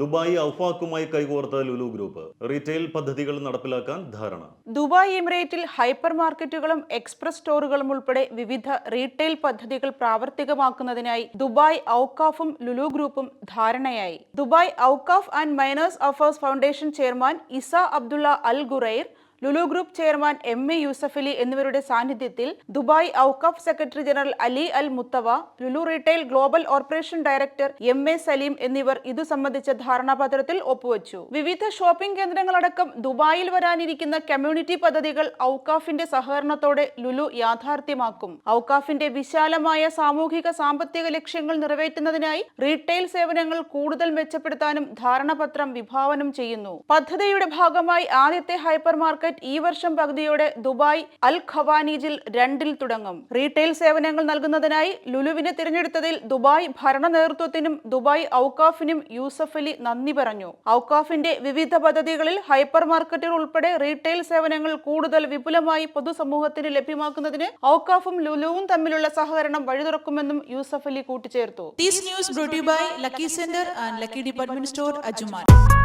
Dubai ഔഫാക്കുമായി കൈകോർത്ത Lulu group. Retail പദ്ധതികൾ നടപ്പിലാക്കാൻ ധാരണ. ദുബായ് എമിറേറ്റിൽ ഹൈപ്പർ മാർക്കറ്റുകളും എക്സ്പ്രസ് സ്റ്റോറുകളും ഉൾപ്പെടെ വിവിധ റീറ്റെയിൽ പദ്ധതികൾ പ്രാവർത്തികമാക്കുന്നതിനായി ദുബായ് ഔക്കാഫും ലുലു ഗ്രൂപ്പും ധാരണയായി. Dubai Awqaf and minors affairs foundation chairman Issa Abdulla Al Ghurair Lulu group chairman M A Yusuffali എന്നിവരുടെ സാന്നിധ്യത്തിൽ Dubai Awqaf secretary general Ali Al Mutawa Lulu retail global operation director M A Saleem എന്നിവർ ഇതു സംബന്ധിച്ച ധാരണാപത്രത്തിൽ ഒപ്പുവച്ചു. വിവിധ shopping കേന്ദ്രങ്ങളടക്കം ദുബായിൽ വരാനിരിക്കുന്ന കമ്മ്യൂണിറ്റി പദ്ധതികൾ ഔക്കാഫിന്റെ സഹകരണത്തോടെ ലുലു യാഥാർത്ഥ്യമാക്കും. ഔക്കാഫിന്റെ വിശാലമായ സാമൂഹിക സാമ്പത്തിക ലക്ഷ്യങ്ങൾ നിറവേറ്റുന്നതിനായി റീറ്റെയിൽ സേവനങ്ങൾ കൂടുതൽ മെച്ചപ്പെടുത്താനും ധാരണാപത്രം വിഭാവനം ചെയ്യുന്നു. പദ്ധതിയുടെ ഭാഗമായി ആദ്യത്തെ ഹൈപ്പർ മാർക്കറ്റ് ഈ വർഷം പകുതിയോടെ ദുബായ് അൽ ഖവാനീജിൽ രണ്ടിൽ തുടങ്ങും. റീറ്റെയിൽ സേവനങ്ങൾ നൽകുന്നതിനായി ലുലുവിനെ തിരഞ്ഞെടുത്തതിൽ ദുബായ് ഭരണ നേതൃത്വത്തിനും ദുബായ് ഔക്കാഫിനും യൂസഫ് അലി നന്ദി പറഞ്ഞു. ഔക്കാഫിന്റെ വിവിധ പദ്ധതികളിൽ ഹൈപ്പർ മാർക്കറ്റുകൾ ഉൾപ്പെടെ റീറ്റെയിൽ സേവനങ്ങൾ കൂടുതൽ വിപുലമായി പൊതുസമൂഹത്തിന് ലഭ്യമാക്കുന്നതിന് ഔക്കാഫും ലുലുവും തമ്മിലുള്ള സഹകരണം വഴി തുറക്കുമെന്നും യൂസഫ് അലി കൂട്ടിച്ചേർത്തു. Lucky centre and lucky department store Lucky